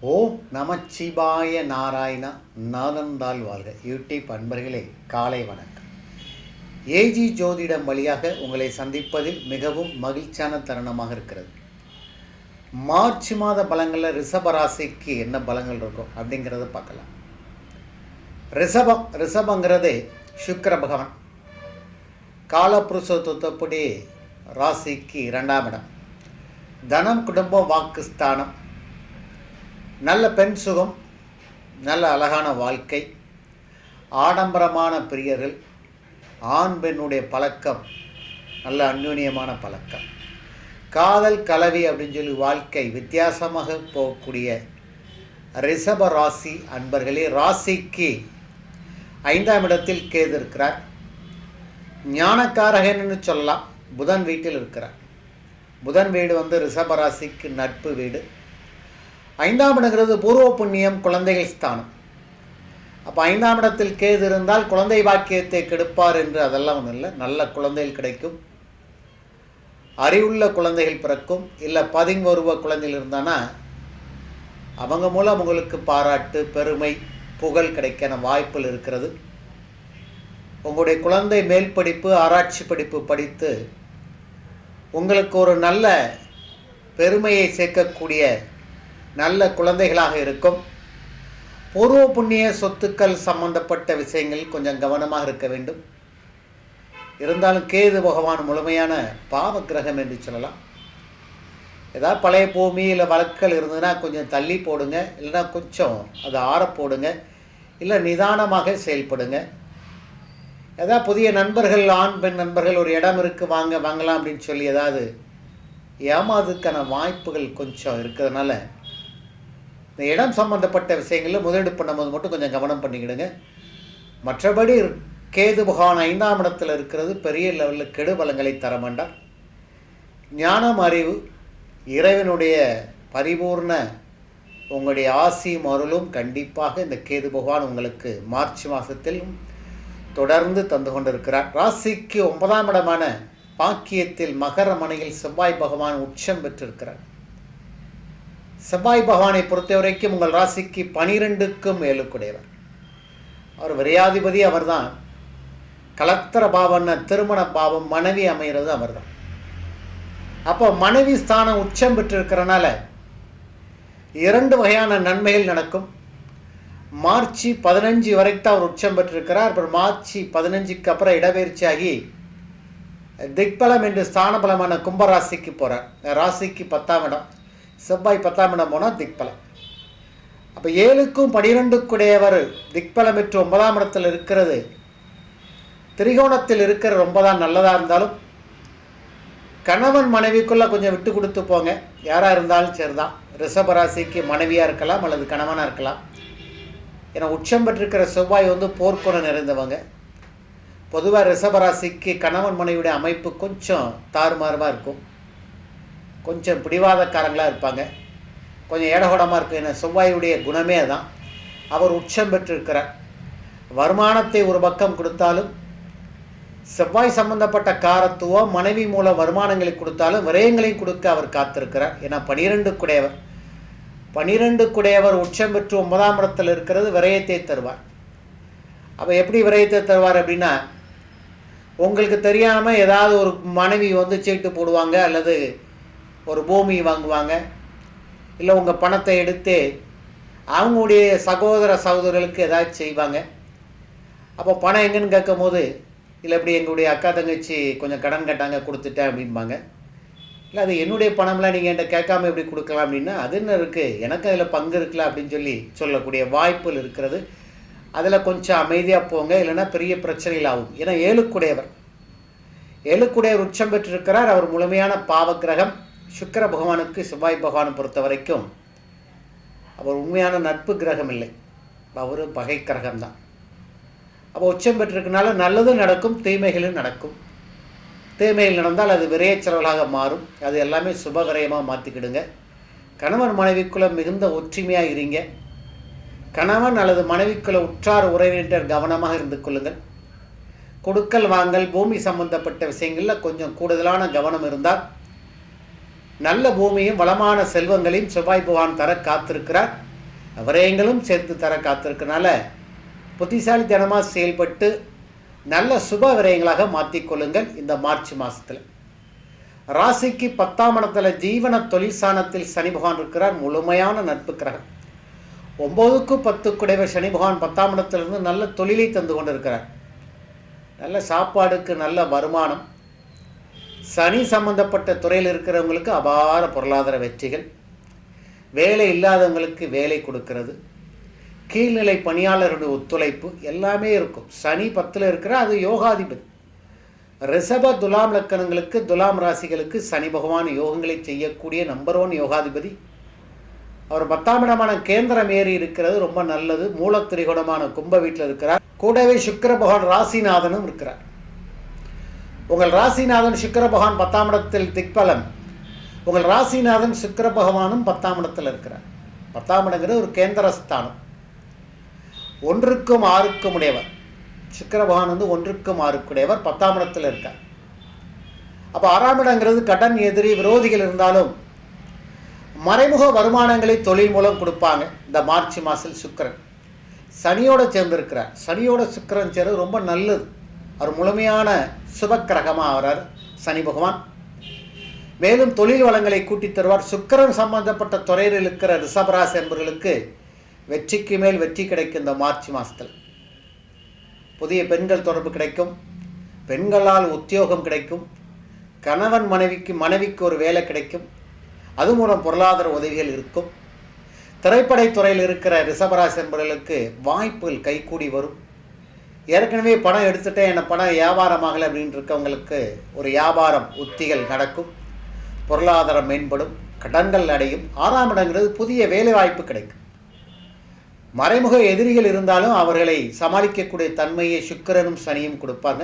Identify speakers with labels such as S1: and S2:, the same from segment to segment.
S1: ஓ நமச்சிவாய நாராயணா நாதந்தாள் வாழ்க. யூடியூப் அன்பர்களே காலை வணக்கம். ஏஜி ஜோதிடம் வழியாக உங்களை சந்திப்பதில் மிகவும் மகிழ்ச்சியான தருணமாக இருக்கிறது. மார்ச் மாத பலங்களில் ரிஷபராசிக்கு என்ன பலங்கள் இருக்கும் அப்படிங்கிறத பார்க்கலாம். ரிஷபம் ரிஷபங்கிறது சுக்கர பகவான். காலப்புருஷத்துவப்படி ராசிக்கு இரண்டாம் இடம். தனம் குடும்பம் வாக்கு ஸ்தானம். நல்ல பெண் சுகம் நல்ல அழகான வாழ்க்கை ஆடம்பரமான பிரியர்கள் ஆண் பெண்ணுடைய பழக்கம் நல்ல அந்யுன்யமான பழக்கம். காதல் கலவி அப்படின்னு சொல்லி வாழ்க்கை வித்தியாசமாக போகக்கூடிய ரிஷப ராசி அன்பர்களே ராசிக்கு ஐந்தாம் இடத்தில் கேது இருக்கிறார். ஞானக்காரகன்னு சொல்லலாம். புதன் வீட்டில் இருக்கிறார். புதன் வீடு வந்து ரிஷப ராசிக்கு நட்பு வீடு. ஐந்தாம் இடங்கிறது பூர்வ புண்ணியம் குழந்தைகள் ஸ்தானம். அப்போ ஐந்தாம் இடத்தில் கேது இருந்தால் குழந்தை பாக்கியத்தை கெடுப்பார் என்று அதெல்லாம் ஒன்றும் இல்லை. நல்ல குழந்தைகள் கிடைக்கும். அறிவுள்ள குழந்தைகள் பிறக்கும். இல்லை பதிங்கொருவ குழந்தைகள் இருந்தானா அவங்க மூலம் உங்களுக்கு பாராட்டு பெருமை புகழ் கிடைக்கான வாய்ப்புகள் இருக்கிறது. உங்களுடைய குழந்தை மேல் படிப்பு ஆராய்ச்சி படிப்பு படித்து உங்களுக்கு ஒரு நல்ல பெருமையை சேர்க்கக்கூடிய நல்ல குழந்தைகளாக இருக்கும். பூர்வ புண்ணிய சொத்துக்கள் சம்பந்தப்பட்ட விஷயங்கள் கொஞ்சம் கவனமாக இருக்க வேண்டும். இருந்தாலும் கேது பகவான் முழுமையான பாவ கிரகம் என்று சொல்லலாம். ஏதாவது பழைய பூமி இல்லை வழக்கல் இருந்ததுன்னா கொஞ்சம் தள்ளி போடுங்க. இல்லைன்னா கொஞ்சம் அதை ஆற போடுங்க. இல்லை நிதானமாக செயல்படுங்க. ஏதாவது புதிய நண்பர்கள் ஆண் பெண் நண்பர்கள் ஒரு இடம் இருக்குது வாங்க வாங்கலாம் அப்படின்னு சொல்லி ஏதாவது ஏமாதுக்கான வாய்ப்புகள் கொஞ்சம் இருக்கிறதுனால இந்த இடம் சம்பந்தப்பட்ட விஷயங்களில் முதலீடு பண்ணும்போது மட்டும் கொஞ்சம் கவனம் பண்ணிக்கிடுங்க. மற்றபடி கேது பகவான் ஐந்தாம் இடத்தில் இருக்கிறது பெரிய லெவலில் கெடு பலங்களை தர வேண்டாம் ஞானம் அறிவு இறைவனுடைய பரிபூர்ண உங்களுடைய ஆசியும் அருளும் கண்டிப்பாக இந்த கேது பகவான் உங்களுக்கு மார்ச் மாதத்தில் தொடர்ந்து தந்து கொண்டிருக்கிறார். ராசிக்கு ஒன்பதாம் இடமான பாக்கியத்தில் மகர மனையில் செவ்வாய் பகவான் உச்சம் பெற்றிருக்கிறார். செவ்வாய் பகவானை பொறுத்த வரைக்கும் உங்கள் ராசிக்கு பனிரெண்டுக்கும் ஏழுக்குடையவர். அவர் விரையாதிபதி அவர்தான். கலத்திர பாவம்னா திருமண பாவம் மனைவி அமைகிறது அவர்தான். அப்போ மனைவி ஸ்தானம் உச்சம் பெற்றிருக்கிறனால இரண்டு வகையான நன்மைகள் நடக்கும். மார்ச் பதினஞ்சு வரைக்கும் அவர் உச்சம் பெற்றிருக்கிறார். அப்புறம் மார்ச் பதினஞ்சுக்கு அப்புறம் இடப்பெயர்ச்சியாகி திக்பலம் என்று ஸ்தானபலமான கும்பராசிக்கு போகிறார் ராசிக்கு பத்தாம் இடம். செவ்வாய் பத்தாம் இடம் போனால் திக்பலம். அப்போ ஏழுக்கும் பனிரெண்டுக்குடையவர் திக்பலம் பெற்று ஒன்பதாம் இடத்தில் இருக்கிறது. திரிகோணத்தில் இருக்கிற ரொம்ப தான் நல்லதாக இருந்தாலும் கணவன் மனைவிக்குள்ளே கொஞ்சம் விட்டு கொடுத்து போங்க. யாராக இருந்தாலும் சரி தான் ரிஷபராசிக்கு மனைவியாக இருக்கலாம் அல்லது கணவனாக இருக்கலாம். ஏன்னா உச்சம் பெற்றிருக்கிற செவ்வாய் வந்து போர்க்குணம் நிறைந்தவங்க. பொதுவாக ரிஷபராசிக்கு கணவன் மனைவியுடைய அமைப்பு கொஞ்சம் தாறுமாறுமாக இருக்கும். கொஞ்சம் பிடிவாதக்காரங்களாக இருப்பாங்க. கொஞ்சம் ஏடகோடமாக இருக்கும் ஏன்னா செவ்வாயுடைய குணமே தான் அவர் உச்சம் பெற்றிருக்கிறார். வருமானத்தை ஒரு பக்கம் கொடுத்தாலும் செவ்வாய் சம்பந்தப்பட்ட காரத்துவம் மனைவி மூலம் வருமானங்களை கொடுத்தாலும் விரயங்களையும் கொடுக்க அவர் காத்திருக்கிறார். ஏன்னா பனிரெண்டு குடையவர். பனிரெண்டு குடையவர் உச்சம் பெற்று ஒன்பதாம் இடத்தில் இருக்கிறது விரயத்தை தருவார். அப்போ எப்படி விரயத்தை தருவார் அப்படின்னா உங்களுக்கு தெரியாமல் ஏதாவது ஒரு மனைவி வந்து சீட்டு போடுவாங்க அல்லது ஒரு பூமி வாங்குவாங்க. இல்லை உங்கள் பணத்தை எடுத்து அவங்களுடைய சகோதர சகோதரர்களுக்கு ஏதாச்சும் செய்வாங்க. அப்போ பணம் எங்கன்னு கேட்கும் போது இல்லை இப்படி எங்களுடைய அக்கா தங்கச்சி கொஞ்சம் கடன் கட்டாங்க கொடுத்துட்டேன் அப்படிம்பாங்க. இல்லை அது என்னுடைய பணம்லாம் நீங்கள் என்கிட்ட கேட்காம எப்படி கொடுக்கலாம்? அப்படின்னா அது என்ன இருக்குது எனக்கு அதில் பங்கு இருக்குல்ல அப்படின்னு சொல்லி சொல்லக்கூடிய வாய்ப்புகள் இருக்கிறது. அதில் கொஞ்சம் அமைதியாக போங்க. இல்லைன்னா பெரிய பிரச்சனைகள் ஆகும். ஏன்னா ஏழுக்குடையவர். ஏழுக்குடையவர் உச்சம் பெற்றிருக்கிறார். அவர் முழுமையான பாவக்கிரகம். சுக்கர பகவானுக்கு செவ்வாய் பகவானை பொறுத்த வரைக்கும் அவர் உண்மையான நட்பு கிரகம் இல்லை அவர் பகை கிரகம்தான். அப்போ உச்சம் பெற்றிருக்கனால நல்லதும் நடக்கும் தீமைகளும் நடக்கும். தீமைகள் நடந்தால் அது விரையச்செலவலாக மாறும். அது எல்லாமே சுபகரயமாக மாற்றிக்கிடுங்க கணவன் மனைவிக்குள்ளே மிகுந்த ஒற்றுமையாக இருங்க. கணவன் அல்லது மனைவிக்குள்ள உற்றார் உறவினர் கவனமாக இருந்து கொள்ளுங்கள். கொடுக்கல் வாங்கல் பூமி சம்பந்தப்பட்ட விஷயங்களில் கொஞ்சம் கூடுதலான கவனம் இருந்தால் நல்ல பூமியும் வளமான செல்வங்களையும் செவ்வாய் பகவான் தர காத்திருக்கிறார். விரயங்களும் சேர்த்து தர காத்திருக்கனால புத்திசாலித்தனமாக செயல்பட்டு நல்ல சுப விரயங்களாக மாற்றிக்கொள்ளுங்கள் இந்த மார்ச் மாதத்தில் ராசிக்கு பத்தாம் இடத்துல ஜீவன தொழிற்சானத்தில் சனி பகவான் இருக்கிறார். முழுமையான நட்பு கிரகம். ஒம்போதுக்கு பத்து குடைவ சனி பகவான் பத்தாம் இடத்திலிருந்து நல்ல தொழிலை தந்து கொண்டிருக்கிறார். நல்ல சாப்பாடுக்கு நல்ல வருமானம். சனி சம்பந்தப்பட்ட துறையில் இருக்கிறவங்களுக்கு அபார பொருளாதார வெற்றிகள் வேலை இல்லாதவங்களுக்கு வேலை கொடுக்கிறது கீழ்நிலை பணியாளருடைய ஒத்துழைப்பு எல்லாமே இருக்கும். சனி பத்தில் இருக்கிற அது யோகாதிபதி. ரிஷப துலாம் லக்கணங்களுக்கு துலாம் ராசிகளுக்கு சனி பகவான் யோகங்களை செய்யக்கூடிய நம்பர் ஒன் யோகாதிபதி. அவர் பத்தாம் இடமான கேந்திரம் ஏறி இருக்கிறது ரொம்ப நல்லது. மூலத்திரிகுணமான கும்ப வீட்டில் இருக்கிறார். கூடவே சுக்கர பகவான் ராசிநாதனும் இருக்கிறார். உங்கள் ராசிநாதன் சுக்கர பகவான் பத்தாம் இடத்தில் திக்பலம் உங்கள் ராசிநாதன் சுக்கர பகவானும் பத்தாம் இடத்தில் இருக்கிறார். பத்தாம் இடங்கிறது ஒரு கேந்திரஸ்தானம். ஒன்றுக்கும் ஆறுக்கும் உடையவர். சுக்கர பகவான் வந்து ஒன்றுக்கும் ஆறுக்குடையவர் பத்தாம் இடத்தில் இருக்கார். அப்போ ஆறாம் இடங்கிறது கடன் எதிரி விரோதிகள் இருந்தாலும் மறைமுக வருமானங்களை தொழில் மூலம் கொடுப்பாங்க. இந்த மார்ச் மாதத்தில் சுக்கிரன். சனியோட சேர்ந்திருக்கிறார். சனியோட சுக்கிரன் சேர்ந்து ரொம்ப நல்லது. அவர் முழுமையான சுபக்கிரகமாக ஆகிறார் சனி பகவான். மேலும் தொழில் வளங்களை கூட்டித் தருவார். சுக்கிரன் சம்பந்தப்பட்ட துறையில் இருக்கிற ரிஷபராசி என்பவர்களுக்கு வெற்றிக்கு மேல் வெற்றி கிடைக்கும் இந்த மார்ச் மாதத்தில் புதிய பெண்கள் தொடர்பு கிடைக்கும். பெண்களால் உத்தியோகம் கிடைக்கும். கணவன் மனைவிக்கு மனைவிக்கு ஒரு வேலை கிடைக்கும். அது மூலம் பொருளாதார உதவிகள் இருக்கும். திரைப்படத் துறையில் இருக்கிற ரிஷபராசி என்பவர்களுக்கு வாய்ப்புகள் கைகூடி வரும். ஏற்கனவே பணம் எடுத்துட்டேன் என்ன பணம் வியாபாரமாகலை அப்படின்னு இருக்கவங்களுக்கு ஒரு வியாபாரம் உத்திகள் நடக்கும். பொருளாதாரம் மேம்படும் கடன்கள் அடையும். ஆறாம் இடங்கிறது புதிய வேலைவாய்ப்பு கிடைக்கும். மறைமுக எதிரிகள் இருந்தாலும் அவர்களை சமாளிக்கக்கூடிய தன்மையை சுக்கிரனும் சனியும் கொடுப்பாங்க.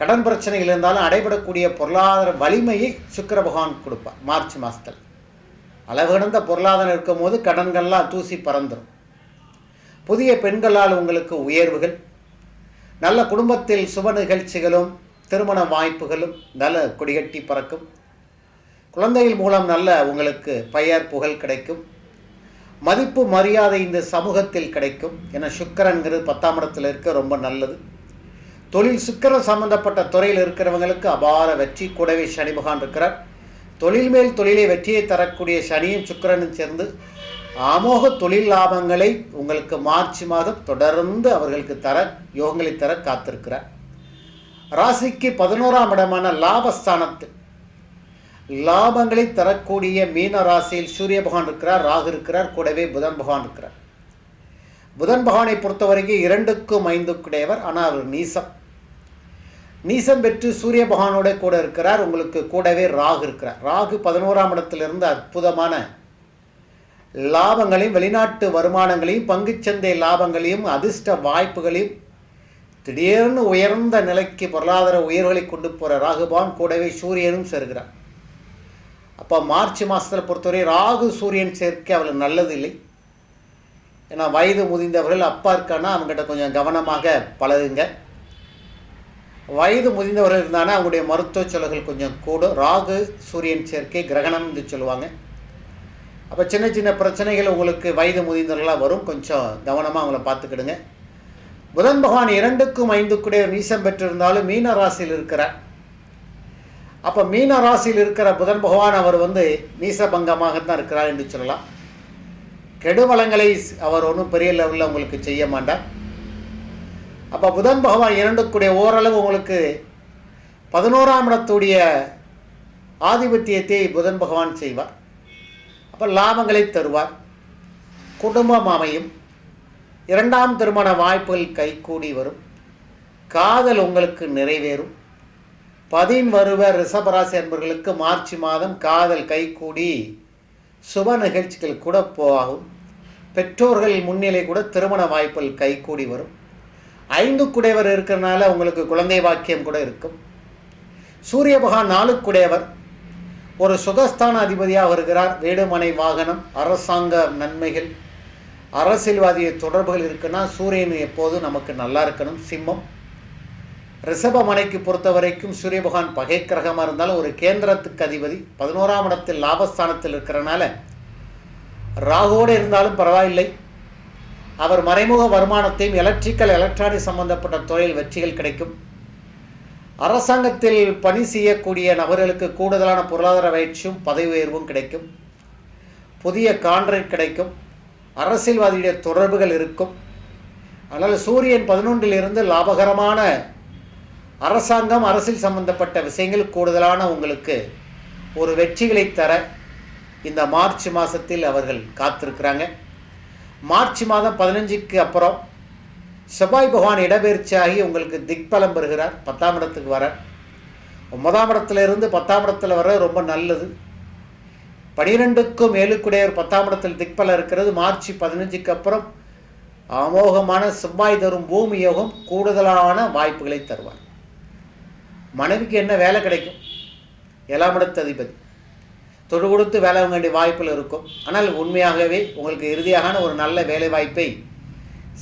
S1: கடன் பிரச்சனைகள் இருந்தாலும் அடைபடக்கூடிய பொருளாதார வலிமையை சுக்கர பகவான் கொடுப்பார் மார்ச் மாதத்தில் அளவு கடந்த பொருளாதாரம் இருக்கும்போது கடன்கள்லாம் தூசி பறந்துடும் புதிய பெண்களால் உங்களுக்கு உயர்வுகள் நல்ல குடும்பத்தில் சுப நிகழ்ச்சிகளும் திருமண வாய்ப்புகளும் நல்ல கொடிகட்டி பறக்கும். குழந்தைகள் மூலம் நல்ல உங்களுக்கு பெயர் புகழ் கிடைக்கும். மதிப்பு மரியாதை இந்த சமூகத்தில் கிடைக்கும் ஏன்னா சுக்கரன்கிறது பத்தாம் இடத்துல இருக்க ரொம்ப நல்லது. தொழில் சுக்கரன் சம்பந்தப்பட்ட துறையில் இருக்கிறவங்களுக்கு அபார வெற்றி. கூடவே சனி பகவான் இருக்கிறார். தொழில் மேல் தொழிலை வெற்றியை தரக்கூடிய சனியும் சுக்கரனும் சேர்ந்து அமோக தொழில் லாபங்களை உங்களுக்கு மார்ச் மாதம் தொடர்ந்து அவர்களுக்கு தர யோகங்களை தர காத்திருக்கிறார். ராசிக்கு பதினோராம் இடமான லாபஸ்தானத்து. லாபங்களை தரக்கூடிய மீன ராசியில் சூரிய பகவான் இருக்கிறார் ராகு இருக்கிறார் கூடவே புதன் பகவான் இருக்கிறார். புதன் பகவானை பொறுத்தவரைக்கும் இரண்டுக்கும் ஐந்துக்குடையவர் ஆனால் அவர் நீசம். நீசம் பெற்று சூரிய பகவானோட கூட இருக்கிறார் உங்களுக்கு கூடவே ராகு இருக்கிறார். ராகு பதினோராம் இடத்திலிருந்து அற்புதமான லாபங்களையும் வெளிநாட்டு வருமானங்களையும் பங்குச்சந்தை லாபங்களையும் அதிர்ஷ்ட வாய்ப்புகளையும் திடீர்னு உயர்ந்த நிலைக்கு பொருளாதார உயர்வுகளை கொண்டு போகிற ராகுபான் கூடவே சூரியனும் சேர்கிறார். அப்போ மார்ச் மாதத்தில் பொறுத்தவரை ராகு சூரியன் சேர்க்கை அவளுக்கு நல்லது இல்லை. ஏன்னா வயது முதிர்ந்தவர்கள் அப்பா இருக்கான்னா அவங்ககிட்ட கொஞ்சம் கவனமாக பழகுங்க. வயது முதிர்ந்தவர்கள் இருந்தானா அவங்களுடைய மருத்துவ செலவுகள் கொஞ்சம் கூடும். ராகு சூரியன் சேர்க்கை கிரகணம் என்று சொல்லுவாங்க. அப்போ சின்ன சின்ன பிரச்சனைகள் உங்களுக்கு வயது முதிர்ந்தவர்களாக வரும். கொஞ்சம் கவனமாக அவங்கள பார்த்துக்கிடுங்க. புதன் பகவான் இரண்டுக்கும் ஐந்துக்குடைய நீசம் பெற்றிருந்தாலும் மீன ராசியில் இருக்கிறார். அப்போ மீன ராசியில் இருக்கிற புதன் பகவான் அவர் வந்து நீசபங்கமாகத்தான் இருக்கிறார் என்று சொல்லலாம். கெடுவளங்களை அவர் ஒன்றும் பெரிய லெவலில் உங்களுக்கு செய்ய மாட்டார். அப்போ புதன் பகவான் இரண்டுக்குடைய ஓரளவு உங்களுக்கு பதினோராம் இடத்துடைய ஆதிபத்தியத்தை புதன் பகவான் செய்வார். அப்போ லாபங்களை தருவார். குடும்பம் அமையும் இரண்டாம் திருமண வாய்ப்புகள் கைகூடி வரும். காதல் உங்களுக்கு நிறைவேறும். பதின் வருவ ரிஷபராசி என்பவர்களுக்கு மார்ச் மாதம் காதல் கைகூடி சுப நிகழ்ச்சிகள் கூட போகும் பெற்றோர்கள் முன்னிலை கூட திருமண வாய்ப்புகள் கைகூடி வரும். ஐந்து குடையவர் இருக்கிறனால உங்களுக்கு குழந்தை வாக்கியம் கூட இருக்கும். சூரிய பகவான் நாளுக்குடையவர் ஒரு சுகஸ்தான அதிபதியாக வருகிறார். வீடுமனை வாகனம் அரசாங்க நன்மைகள் அரசியல்வாதிய தொடர்புகள் இருக்குன்னா சூரியன் எப்போதும் நமக்கு நல்லா இருக்கணும்? சிம்மம். ரிஷபமனைக்கு பொறுத்த வரைக்கும் சூரிய பகவான் பகை கிரகமாக இருந்தாலும் ஒரு கேந்திரத்துக்கு அதிபதி பதினோராம் இடத்தில் லாபஸ்தானத்தில் இருக்கிறனால ராகுவோடு இருந்தாலும் பரவாயில்லை. அவர் மறைமுக வருமானத்தையும் எலக்ட்ரிக்கல் எலக்ட்ரானிக் சம்பந்தப்பட்ட தொழில் வெற்றிகள் கிடைக்கும். அரசாங்கத்தில் பணி செய்யக்கூடிய நபர்களுக்கு கூடுதலான பொருளாதார பயிற்சியும் பதவி உயர்வும் கிடைக்கும். புதிய கான்ட்ராக்ட் கிடைக்கும். அரசியல்வாதியுடைய தொடர்புகள் இருக்கும். அதனால் சூரியன் பதினொன்றிலிருந்து லாபகரமான அரசாங்கம் அரசியல் சம்பந்தப்பட்ட விஷயங்கள் கூடுதலான உங்களுக்கு ஒரு வெற்றிகளை தர இந்த மார்ச் மாதத்தில் அவர்கள் காத்திருக்கிறாங்க. மார்ச் மாதம் பதினஞ்சுக்கு அப்புறம் செவ்வாய் பகவான் இடப்பெயர்ச்சியாகி உங்களுக்கு திக்பலம் பெறுகிறார். பத்தாம் இடத்துக்கு வர ஒன்பதாம் இடத்துலேருந்து பத்தாம் இடத்துல வர ரொம்ப நல்லது. பனிரெண்டுக்கும் ஏழுக்குடையவர் பத்தாம் இடத்தில் திக்பலம் இருக்கிறது. மார்ச் பதினஞ்சுக்கு அப்புறம் அமோகமான செவ்வாய் தரும் பூமி யோகம் கூடுதலான வாய்ப்புகளை தருவார். மனைவிக்கு என்ன வேலை கிடைக்கும்? ஏழாம் இடத்து அதிபதி. தொடு கொடுத்து வேலை வாங்க வேண்டிய வாய்ப்பில் இருக்கும். ஆனால் உண்மையாகவே உங்களுக்கு இறுதியான ஒரு நல்ல வேலை வாய்ப்பை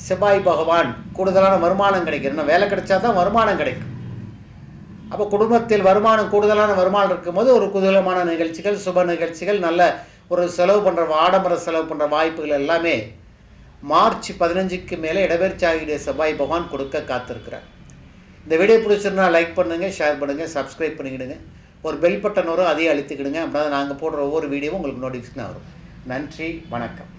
S1: செவ்வாய் பகவான் கூடுதலான வருமானம் கிடைக்கும். இன்னும் வேலை கிடைச்சா தான் வருமானம் கிடைக்கும். அப்போ குடும்பத்தில் வருமானம் கூடுதலான வருமானம் இருக்கும்போது ஒரு குதூகலமான நிகழ்ச்சிகள் சுப நிகழ்ச்சிகள் நல்ல ஒரு செலவு பண்ணுற ஆடம்பர செலவு பண்ணுற வாய்ப்புகள் எல்லாமே மார்ச் பதினஞ்சுக்கு மேலே இடப்பெயர்ச்சி ஆகிய செவ்வாய் பகவான் கொடுக்க காத்திருக்கிறார். இந்த வீடியோ பிடிச்சிருந்தா லைக் பண்ணுங்கள் ஷேர் பண்ணுங்கள் சப்ஸ்கிரைப் பண்ணிக்கிடுங்க. ஒரு பெல் பட்டன் வரும் அதையும் அழுத்திக்கிடுங்க. அப்படின்னா நாங்கள் போடுற ஒவ்வொரு வீடியோவும் உங்களுக்கு நோட்டிஃபிகேஷன் வரும். நன்றி வணக்கம்.